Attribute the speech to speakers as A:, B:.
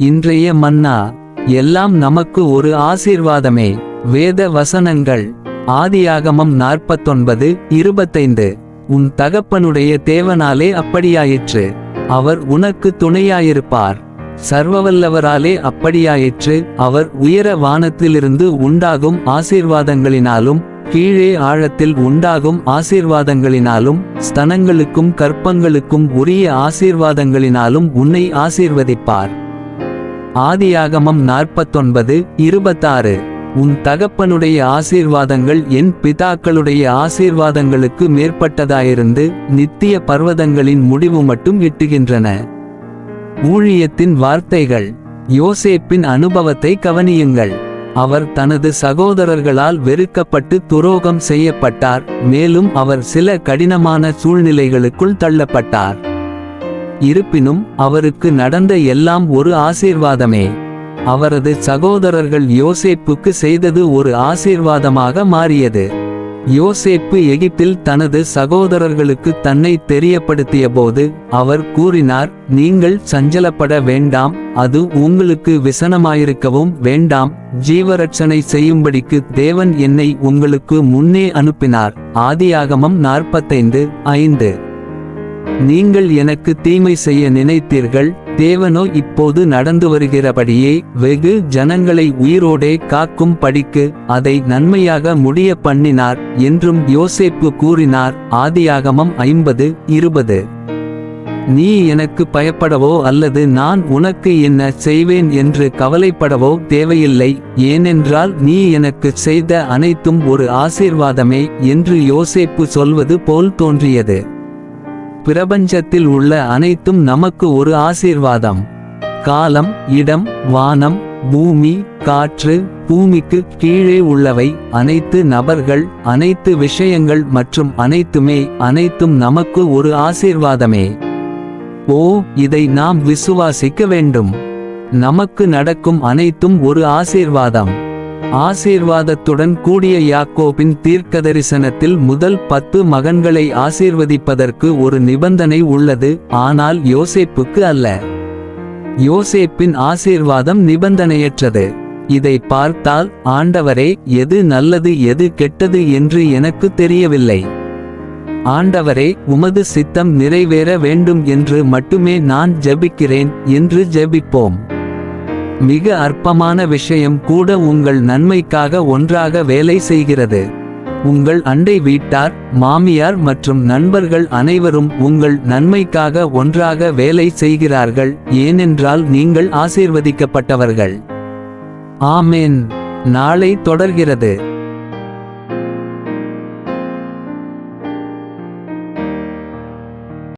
A: இன்றைய மன்னா எல்லாம் நமக்கு ஒரு ஆசீர்வாதமே. வேத வசனங்கள் ஆதியாகமம் நாற்பத்தொன்பது இருபத்தைந்து. உன் தகப்பனுடைய தேவனாலே அப்படியாயிற்று. அவர் உனக்கு துணையாயிருப்பார். சர்வவல்லவராலே அப்படியாயிற்று. அவர் உயர வானத்திலிருந்து உண்டாகும் ஆசீர்வாதங்களினாலும் கீழே ஆழத்தில் உண்டாகும் ஆசீர்வாதங்களினாலும் ஸ்தனங்களுக்கும் கற்பங்களுக்கும் உரிய ஆசீர்வாதங்களினாலும் உன்னை ஆசீர்வதிப்பார். ஆதியாகமம் நாற்பத்தொன்பது இருபத்தாறு. உன் தகப்பனுடைய ஆசீர்வாதங்கள் என் பிதாக்களுடைய ஆசீர்வாதங்களுக்கு மேற்பட்டதாயிருந்து நித்திய பர்வதங்களின் முடிவு மட்டும் எட்டுகின்றன. ஊழியத்தின் வார்த்தைகள். யோசேப்பின் அனுபவத்தை கவனியுங்கள். அவர் தனது சகோதரர்களால் வெறுக்கப்பட்டு துரோகம் செய்யப்பட்டார் மேலும் அவர் சில கடினமான சூழ்நிலைகளுக்குள் தள்ளப்பட்டார். இருப்பினும் அவருக்கு நடந்த எல்லாம் ஒரு ஆசீர்வாதமே. அவரது சகோதரர்கள் யோசேப்புக்கு செய்தது ஒரு ஆசீர்வாதமாக மாறியது. யோசேப்பு எகிப்தில் தனது சகோதரர்களுக்கு தன்னை தெரியப்படுத்திய போது அவர் கூறினார் நீங்கள் சஞ்சலப்பட வேண்டாம் அது உங்களுக்கு விசனமாயிருக்கவும் வேண்டாம் ஜீவரட்சணை செய்யும்படிக்கு தேவன் என்னை உங்களுக்கு முன்னே அனுப்பினார். ஆதியாகமம் நாற்பத்தைந்து ஐந்து. நீங்கள் எனக்கு தீமை செய்ய நினைத்தீர்கள் தேவனோ இப்போது நடந்து வருகிறபடியே வெகு ஜனங்களை உயிரோடே காக்கும் படிக்கு அதை நன்மையாக முடிய பண்ணினார் என்றும் யோசேப்பு கூறினார் ஆதியாகமம் ஐம்பது இருபது. நீ எனக்கு பயப்படவோ அல்லது நான் உனக்கு என்ன செய்வேன் என்று கவலைப்படவோ தேவையில்லை ஏனென்றால் நீ எனக்கு செய்த அனைத்தும் ஒரு ஆசீர்வாதமே என்று யோசேப்பு சொல்வது போல் தோன்றியது. பிரபஞ்சத்தில் உள்ள அனைத்தும் நமக்கு ஒரு ஆசீர்வாதம். காலம் இடம் வானம் பூமி காற்று பூமிக்கு கீழே உள்ளவை அனைத்து நபர்கள் அனைத்து விஷயங்கள் மற்றும் அனைத்துமே அனைத்தும் நமக்கு ஒரு ஆசீர்வாதமே. ஓ இதை நாம் விசுவாசிக்க வேண்டும். நமக்கு நடக்கும் அனைத்தும் ஒரு ஆசீர்வாதம். ஆசீர்வாதத்துடன் கூடிய யாக்கோபின் தீர்க்கதரிசனத்தில் முதல் பத்து மகன்களை ஆசீர்வதிப்பதற்கு ஒரு நிபந்தனை உள்ளது ஆனால் யோசேப்புக்கு அல்ல. யோசேப்பின் ஆசீர்வாதம் நிபந்தனையற்றது. இதை பார்த்தால் ஆண்டவரே எது நல்லது எது கெட்டது என்று எனக்கு தெரியவில்லை. ஆண்டவரே உமது சித்தம் நிறைவேற வேண்டும் என்று மட்டுமே நான் ஜெபிக்கிறேன் என்று ஜெபிப்போம். மிக அற்பமான விஷயம் கூட உங்கள் நன்மைக்காக ஒன்றாக வேலை செய்கிறது. உங்கள் அண்டை வீட்டார் மாமியார் மற்றும் நண்பர்கள் அனைவரும் உங்கள் நன்மைக்காக ஒன்றாக வேலை செய்கிறார்கள் ஏனென்றால் நீங்கள் ஆசீர்வதிக்கப்பட்டவர்கள். ஆமேன். நாளை தொடர்கிறது.